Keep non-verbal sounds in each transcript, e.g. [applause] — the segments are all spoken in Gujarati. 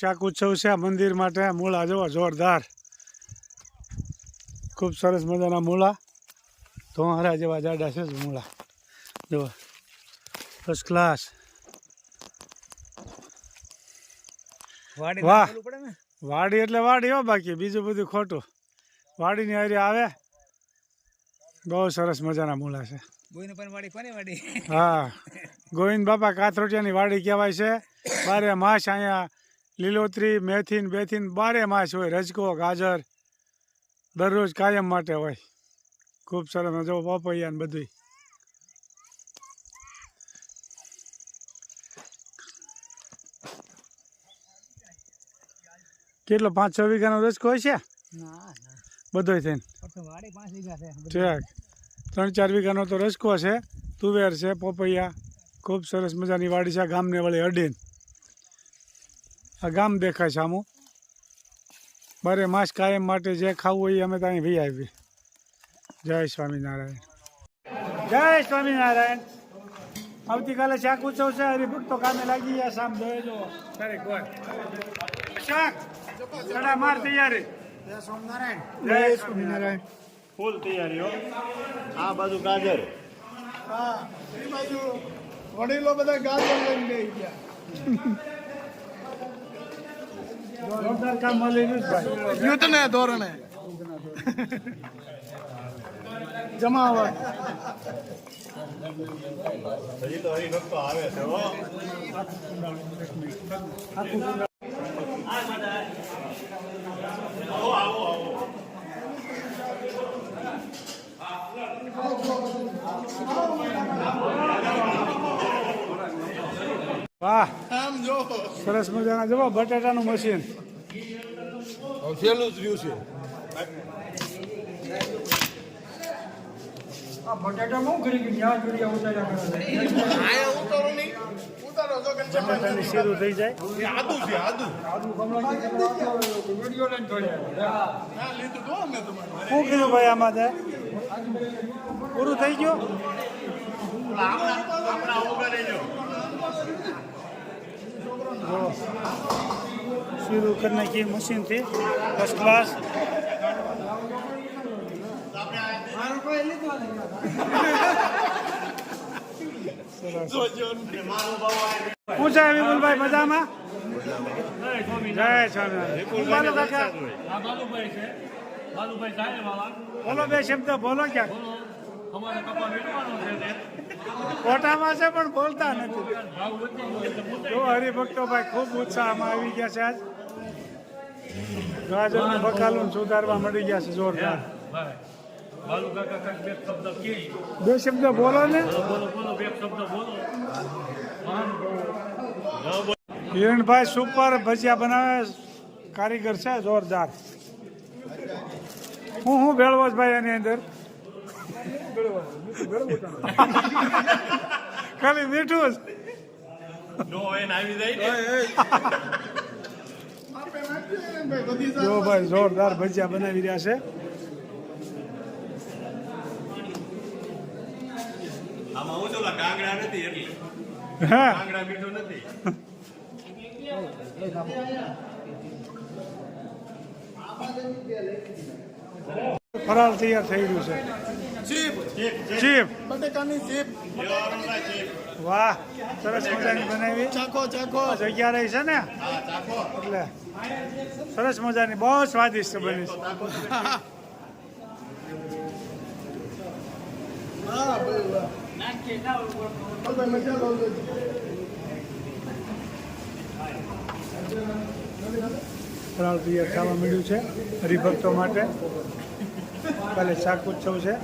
શાક ઉત્સવ છે આ મંદિર માટે. મૂળા જોવા જોરદાર. ખૂબ સરસ મજાના મૂળા. ધોહારા જેવા જાડા છે મૂળા. જોવો ફર્સ્ટ ક્લાસ વાહ. વાડી એટલે વાડી હો બાકી. બીજું બધું ખોટું. વાડીની હારી આવે. બહુ સરસ મજાના મૂળા છે. હા. ગોવિંદ બાપા કાથરોટિયાની વાડી કહેવાય છે. બારે માસ અહીંયા લીલોતરી મેથીન બેથીન બારે માસ હોય રજકો ગાજર દરરોજ કાયમ માટે હોય. ખૂબ સરસ જો પપૈયા ને બધું કેટલો પાંચ છ વીઘાનો રજકો હોય છે? બધોય થઈને. ઠીક. ત્રણ ચાર વીઘાનો તો રસકો છે તુવેર છે પોપૈયા. ખૂબ સરસ મજાની વાડી છે ગામને વળી અડીન. આ ગામ દેખાય છે આમું. બારે માસ કાયમ માટે જે ખાવું હોય એ અમે ત્યાં વી આવી જય સ્વામિનારાયણ. જય સ્વામિનારાયણ. આવતીકાલે શાક ઉત્સવ છે હરિભક્તો કામે લાગી ગયા સામ જોઈ જો તારીખ હોય શાક. ચડા માર તૈયારી. જય સ્વામિનારાયણ. ફૂલ તૈયારી હો. આ બાજુ ગાજર. વડીલો બધા ગાજર લઈને ગયા. જોરદાર કામ મળી રહ્યું છે ભાઈ. યુદ્ધને ધોરણે. જમાવટ. હજી તો હરિભક્તો આવે છે સરસ મજાના જવા બટાટાનું મશીન સહેલું જ રહ્યું છે. આયા ઉતારો નહીં. ઉતારો તો કે બટાટાની શીરું થઈ જાય. એ આદુ છે આદુ. હા લીધું તો અમે તમારે. શું કીધું ભાઈ આમાં તે? પૂરું થઈ ગયું? આપણા करने की मशीन थी फर्स्ट क्लास શું છે વિપુલભાઈ મજામાં? જય સ્વામિનારાયણ. બોલો બે શબ્દ બોલો ક્યાં અમારે કપા વેચવાનો છે તે કોટામાં છે, પણ બોલતા નથી. જો હરિભક્તો ભાઈ ખૂબ ઉત્સાહમાં આવી ગયા છે આજ. ગાજરનું બકાલું સુધારવા મળી ગયા છે, જોરદાર. બે શબ્દ બોલો ને. હિરણભાઈ સુપર ભજીયા બનાવે કારીગર છે, જોરદાર. હું હું ભેળવો ભાઈ એની અંદર? ખાલી મીઠું જ. નો એને આવી જાય ને. બધી જો ભાઈ જોરદાર ભજીયા બનાવી રહ્યા છે. આમાં હું ચોલા કાંગડા નથી એટલે. હા. કાંગડા મીઠું નથી. ફરાળ તૈયાર થઈ રહ્યું છે. Chip chip. બટેકાની ચીપ. વાહ સરસ મજાની બનાવી. ચાખો ચાખો. જગ્યા રહી છે ને? હા ચાખો. એટલે સરસ મજાની બહુ સ્વાદિષ્ટ બની છે. તૈયાર મળ્યું છે હરિભક્તો માટે. કાલે શાક ઉત્સવ છે.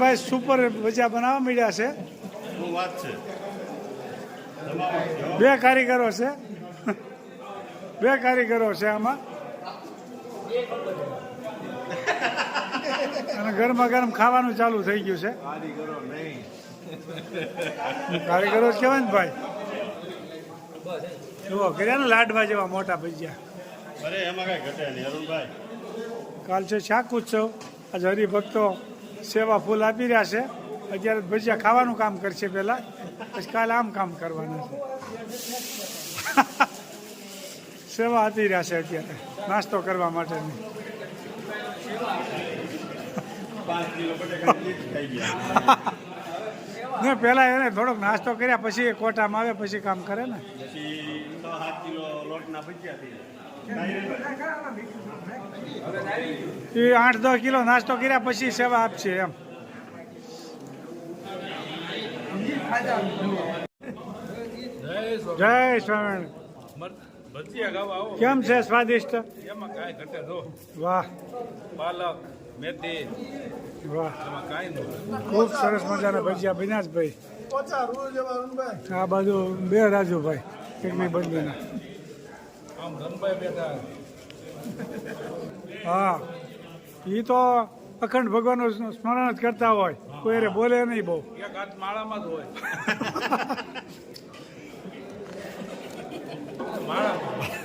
ભાઈ સુપર ભજીયા બનાવવા મળ્યા છે. બે કારીગરો છે. બે કારીગરો છે આમાં. અને ગરમા ગરમ ખાવાનું ચાલુ થઈ ગયું છે. કારીગરો કહેવાય ને ભાઈ. જુઓ કર્યા ને લાડવા જેવા મોટા ભજીયા. અરે એમાં કઈ ઘટે નહીં. અરુણભાઈ કાલ છે શાક ઉત્સવ, આજે હરિભક્તો સેવા ફૂલ આપી રહ્યા છે. અત્યારે ભજીયા ખાવાનું કામ કરશે પહેલાં. પછી કાલે આમ કામ કરવાના છે. [laughs] સેવા આપી રહ્યા છે અત્યારે. નાસ્તો કરવા માટેની [laughs] ને પહેલાં એને થોડોક નાસ્તો કર્યા, પછી કોટામાં આવે, પછી કામ કરે ને. એ આઠ દસ કિલો નાસ્તો કર્યા પછી સેવા આપશે એમ. જય સ્વામિનારાયણ. કેમ છે સ્વાદિષ્ટ? વાહ. પાલક મેથી વાહ. ખૂબ સરસ મજાના ભજીયા બન્યા આ બાજુ બે રાજુભાઈ એકની બદલીના આમ ધનભાઈ બેઠા. હા એ તો અખંડ ભગવાનનું સ્મરણ જ કરતા હોય. કોઈ રે બોલે નહીં બહુ. એક હાથ માળામાં જ હોય. માળામાં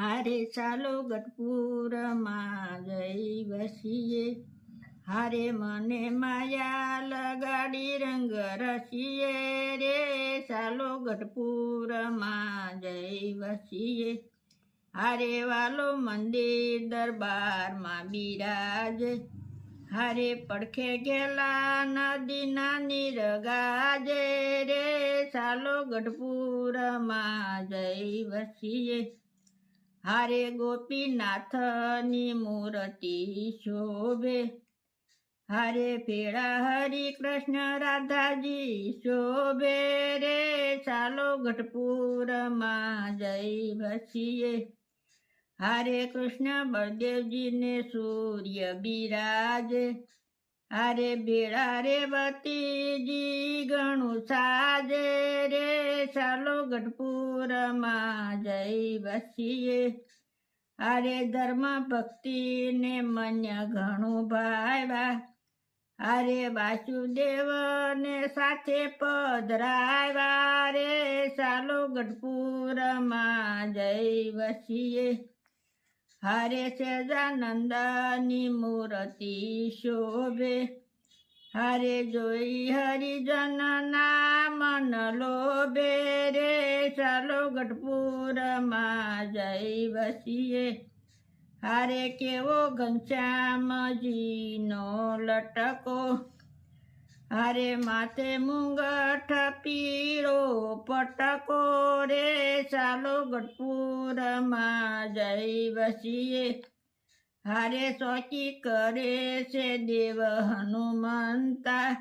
હારે ચાલો ગઢપુરમાં જઈ વસીએ. હારે મને માયા લગાડી રંગ રસીએ રે ચાલો ગઢપુરમાં જઈ વસીએ. હારે વાલો મંદિર દરબારમાં બિરાજે. હારે પડખે ગેલા નદીના નિરગાજે રે ચાલો ગઢપુરમાં જઈ વસીએ. હારે ગોપીનાથની મૂર્તિ શોભે. હારે પેડા, હરિ કૃષ્ણ, રાધાજી, શોભે રે. ચાલો ગઢપુરમાં જઈ વસીએ. હરે કૃષ્ણ, બળદેવજીને સૂર્ય બિરાજે. હારે બેડા રે વતીજી ઘણું સાજે રે. ચાલો ગઢપુરમાં જઈ વસીએ. હારે ધર્મ ભક્તિને મન્ય ઘણું ભાવ્યા હારે વાસુદેવને સાથે પધરાવ્યા રે, ચાલો ગઢપુરમાં જઈ વસીએ. હરે સેજાનંદની મૂર્તિ શોભે. હારે જોઈ હરિજન મન લોભે રે, ચાલો ગઢપુરમાં જઈ વસીએ. હારે કેવો ઘનશ્યામજીનો લટકો. હારે માથે મુંગઠ પીળો પટકો. રે ચાલો ગઢપુરમાં જઈ વસીએ. હારે ચોકી કરે છે દેવ હનુમંતા.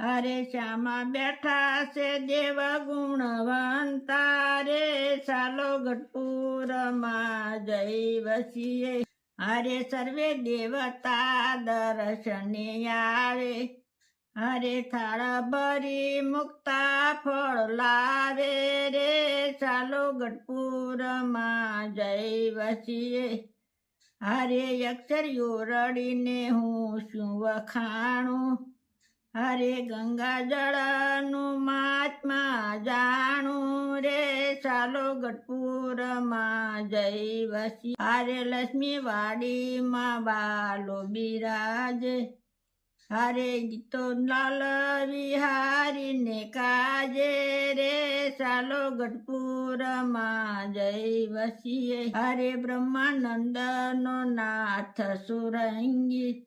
હારે શ્યામા બેઠા છે દેવ ગુણવંતા. રે ચાલો વસીએ હારે સર્વે દેવતા દર્શને આવે. હરે થાળ ભરી મુક્તા ફળ લાવે રે. ચાલો ગઢપુરમાં જઈ વસીએ હરે અક્ષર રડીને હું શું વખાણું? હરે ગંગા જળનું મહાત્મા જાણું રે, ચાલો ગઢપુરમાં જઈ વસી. હરે લક્ષ્મી વાડીમાં બાલો બિરાજે. હરે ગીતો લાલ વિહારીને કાજે રે, ચાલો ગઢપુરમાં જઈ વસીએ. હરે બ્રહ્માનંદ નો નાથ સુરંગી.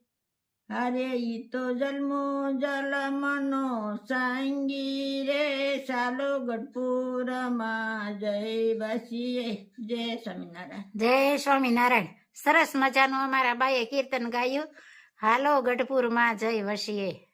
હરે ઈ તો જન્મો જલમનો સાંગી રે ચાલો ગઢપુરમાં જય વસીએ. જય સ્વામિનારાયણ. જય સ્વામિનારાયણ. સરસ મજાનું અમારા બાઈએ કીર્તન ગાયું. હાલો ગઢપુરમાં જય વસીએ.